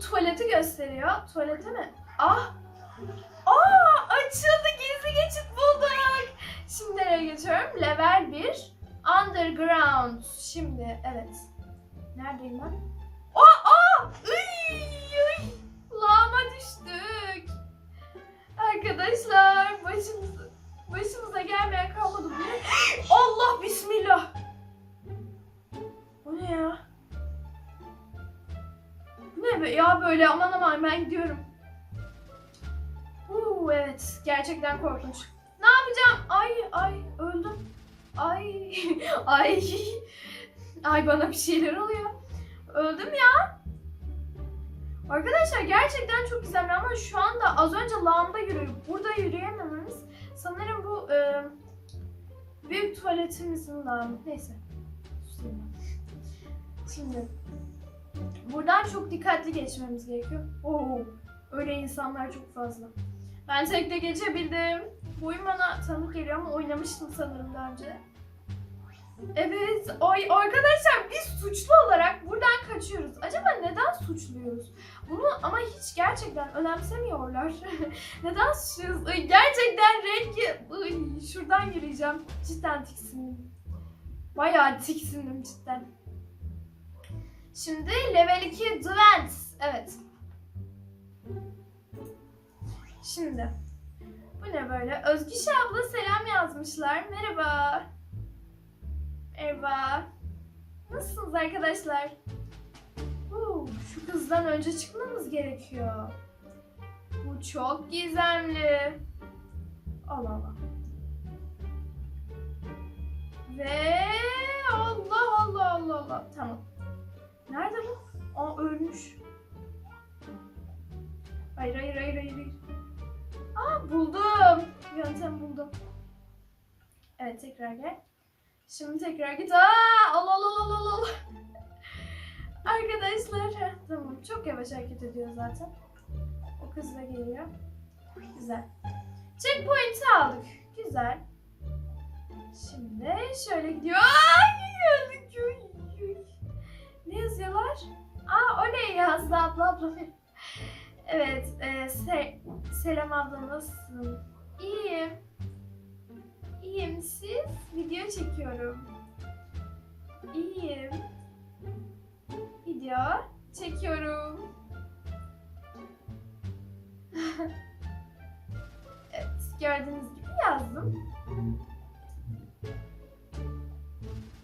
tuvaleti gösteriyor. Tuvalete mi? Ah! Aa! Açıldı. Gizli geçit bulduk. Şimdi nereye geçiyorum? Level 1. Underground. Şimdi evet. Neredeyim ben? Aman ben gidiyorum. Uuu evet gerçekten korkunç. Ne yapacağım? Ay ay öldüm. Ay ay ay bana bir şeyler oluyor. Öldüm ya. Arkadaşlar gerçekten çok gizemli ama şu anda az önce lağımda yürüyüp burada yürüyemememiz sanırım bu e, büyük tuvaletimizin lağımı. Neyse. Şimdi buradan çok dikkatli geçmemiz gerekiyor. Oo, öyle insanlar çok fazla. Ben tekte geçebildim. Bu oyun bana tanık geliyor ama oynamıştım sanırım daha önce. Evet, ay arkadaşlar biz suçlu olarak buradan kaçıyoruz. Acaba neden suçluyuz? Bunu ama hiç gerçekten önemsemiyorlar. neden suçluyuz? Ay, gerçekten rengi... Ay, şuradan yürüyeceğim. Cidden tiksindim. Bayağı tiksindim cidden. Şimdi level 2 Dwens. Evet. Şimdi. Bu ne böyle? Özgüş abla selam yazmışlar. Merhaba. Merhaba. Nasılsınız arkadaşlar? Huu, şu kızdan önce çıkmamız gerekiyor. Bu çok gizemli. Allah Allah. Ve Allah Allah Allah Allah. Tamam. Nerede bu? Aa ölmüş. Hayır hayır hayır hayır. hayır. Aa buldum. Yöntem buldum. Evet tekrar gel. Şimdi tekrar git. Aa Allah Allah Allah Allah Allah. Arkadaşlar tamam çok yavaş hareket ediyor zaten. O kız da geliyor. Güzel. Checkpoint'i aldık. Güzel. Şimdi şöyle gidiyor. Ay geldik. Ne yazıyorlar? Aa oley yazdı abla abla. Evet. E, se- selam abla nasılsın? İyiyim. İyiyim siz? Video çekiyorum. İyiyim. Video çekiyorum. evet, gördüğünüz gibi yazdım.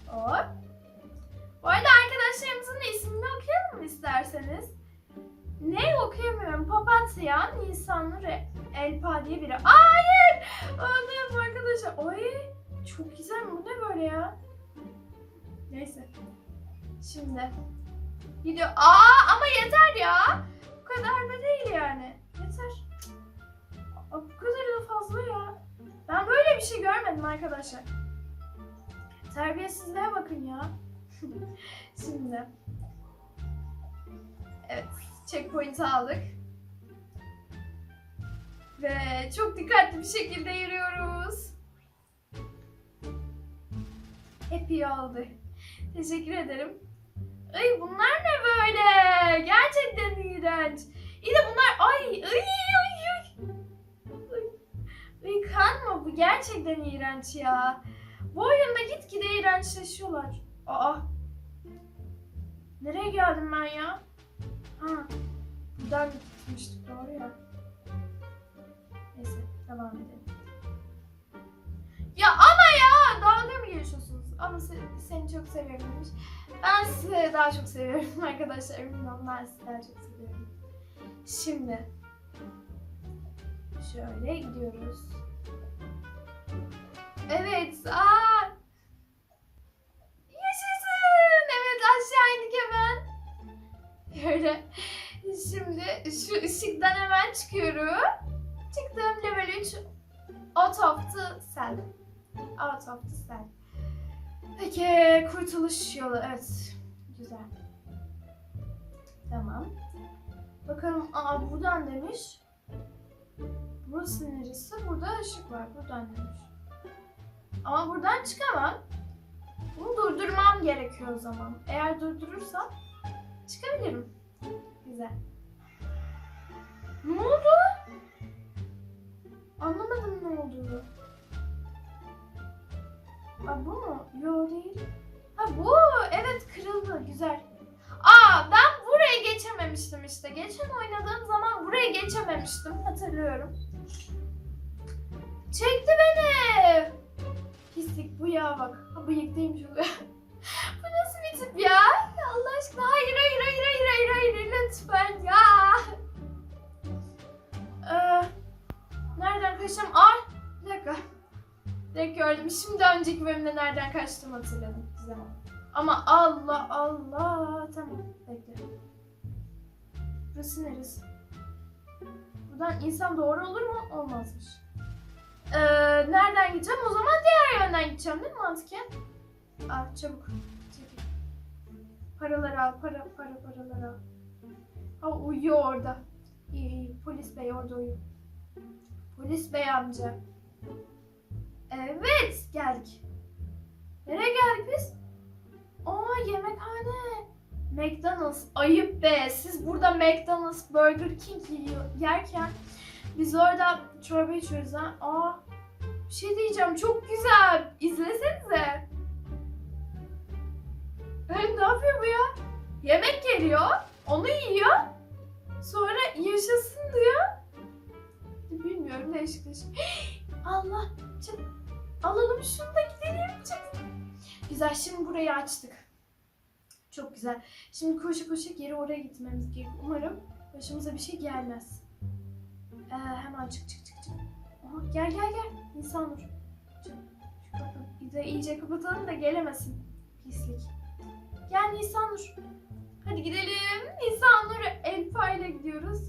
Hop. Arkadaşlarımızın ismini okuyalım isterseniz? Ne okuyamıyorum? Papatya, Nisanur, Elpa diye biri. Aa, Hayır! Öldüm arkadaşlar. Ay çok güzel. Bu ne böyle ya? Neyse. Şimdi. Gidiyor. Aa ama yeter ya. Bu kadar da değil yani. Yeter. Aa, bu kadar da fazla ya. Ben böyle bir şey görmedim arkadaşlar. Terbiyesizliğe bakın ya. Şimdi. Evet. Checkpoint'i aldık. Ve çok dikkatli bir şekilde yürüyoruz. Hep iyi oldu. Teşekkür ederim. Ay bunlar ne böyle? Gerçekten iğrenç. İyi de bunlar ay ay ay ay. Ay, kan mı bu? Gerçekten iğrenç ya. Bu oyunda gitgide iğrençleşiyorlar. Aa. Nereye geldim ben ya? Ha. Buradan gitmiştik doğru ya. Neyse devam edelim. Ya ama ya dalga mı geçiyorsunuz? Ama se- seni çok seviyorum demiş. Ben sizi daha çok seviyorum arkadaşlar. Bilmiyorum ben sizi daha çok seviyorum. Şimdi şöyle gidiyoruz. Evet. Aa! Yolu evet. Güzel. Tamam. Bakalım aa buradan demiş. Burası neresi? Burada ışık var. Buradan demiş. Ama buradan çıkamam. Bunu durdurmam gerekiyor o zaman. Eğer durdurursam çıkabilirim. Güzel. Ne oldu? Anlamadım ne olduğunu. Ha bu mu? Yo değil. Bu. Evet kırıldı. Güzel. Aa ben buraya geçememiştim işte. Geçen oynadığım zaman buraya geçememiştim. Hatırlıyorum. Çekti beni. Pislik bu ya bak. Ha bıyıktaymış bu. bu nasıl bir tip ya? Allah aşkına hayır hayır hayır hayır hayır hayır lütfen ya. Ee, nereden kaçacağım? Dakika. Direkt gördüm. Şimdi önceki bölümde nereden kaçtım hatırladım. Güzel. Ama Allah Allah. Tamam bekle. Burası neresi? Buradan insan doğru olur mu? Olmazmış. Ee, nereden gideceğim? O zaman diğer yönden gideceğim değil mi mantıken? Al çabuk. Çekil. Paraları al. Para para paraları al. Ha uyuyor orada. İyi iyi. Polis bey orada uyuyor. Polis bey amca. Evet geldik. Nereye geldik biz? Aa yemekhane. McDonald's. Ayıp be. Siz burada McDonald's, Burger King yerken biz orada çorba içiyoruz ha. Aa bir şey diyeceğim. Çok güzel. İzlesenize. Hey, ne yapıyor bu ya? Yemek geliyor. Onu yiyor. Sonra yaşasın diyor. Bilmiyorum değişik değişik. Allah. Çabuk. Alalım şunu da gidelim. Çabuk. Güzel şimdi burayı açtık. Çok güzel. Şimdi koşa koşa geri oraya gitmemiz gerekiyor. Umarım başımıza bir şey gelmez. Ee, hemen çık çık çık çık. Aha, gel gel gel. İnsan dur. Çık. Şu kapıyı iyice, kapatalım da gelemesin. Pislik. Gel Nisanur. Hadi gidelim. Nisanur Elfa ile gidiyoruz.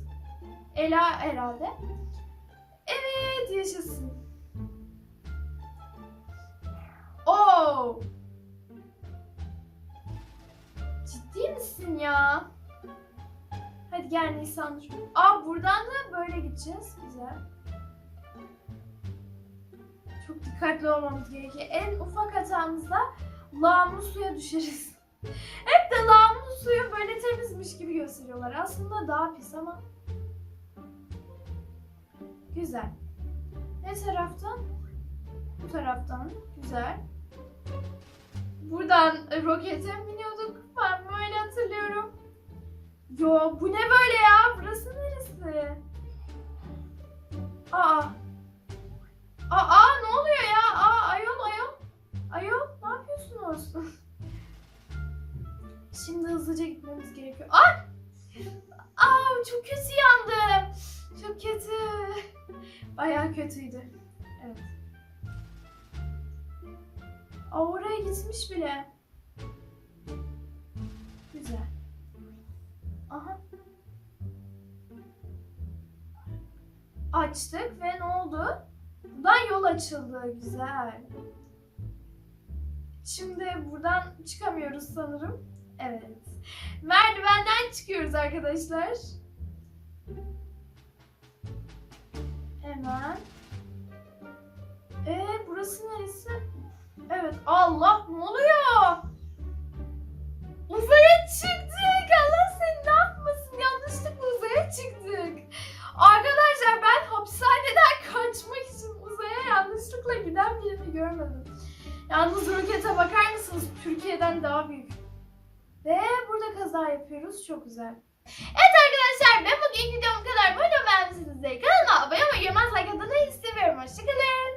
Ela herhalde. Evet yaşasın. Ciddi misin ya? Hadi gel Nisanur. Aa buradan da böyle gideceğiz. Güzel. Çok dikkatli olmamız gerekiyor. En ufak hatamızda lağımlı suya düşeriz. Hep de lağımlı suyu böyle temizmiş gibi gösteriyorlar. Aslında daha pis ama. Güzel. Ne taraftan? Bu taraftan. Güzel. Buradan rokete mi biniyorduk? Ben böyle hatırlıyorum. Yo bu ne böyle ya? Burası neresi? Aa. Aa ne oluyor ya? Aa ayol ayol. Ayol ne yapıyorsunuz? Şimdi hızlıca gitmemiz gerekiyor. Ay! Aa çok kötü yandım. Çok kötü. Bayağı kötüydü. Evet. Aa oraya gitmiş bile. Güzel. Aha. Açtık ve ne oldu? Buradan yol açıldı. Güzel. Şimdi buradan çıkamıyoruz sanırım. Evet. Merdivenden çıkıyoruz arkadaşlar. Hemen. Ee burası neresi? Evet. Allah ne oluyor? Uzaya çıktık. Allah seni ne yapmasın? Yanlışlıkla uzaya çıktık. Arkadaşlar ben hapishaneden kaçmak için uzaya yanlışlıkla giden birini görmedim. Yalnız rokete bakar mısınız? Türkiye'den daha büyük. Ve burada kaza yapıyoruz. Çok güzel. Evet arkadaşlar ben bugün videom kadar. Böyle beğenmişsiniz. Kanalıma abone olmayı, like atmayı seviyorum. Hoşçakalın.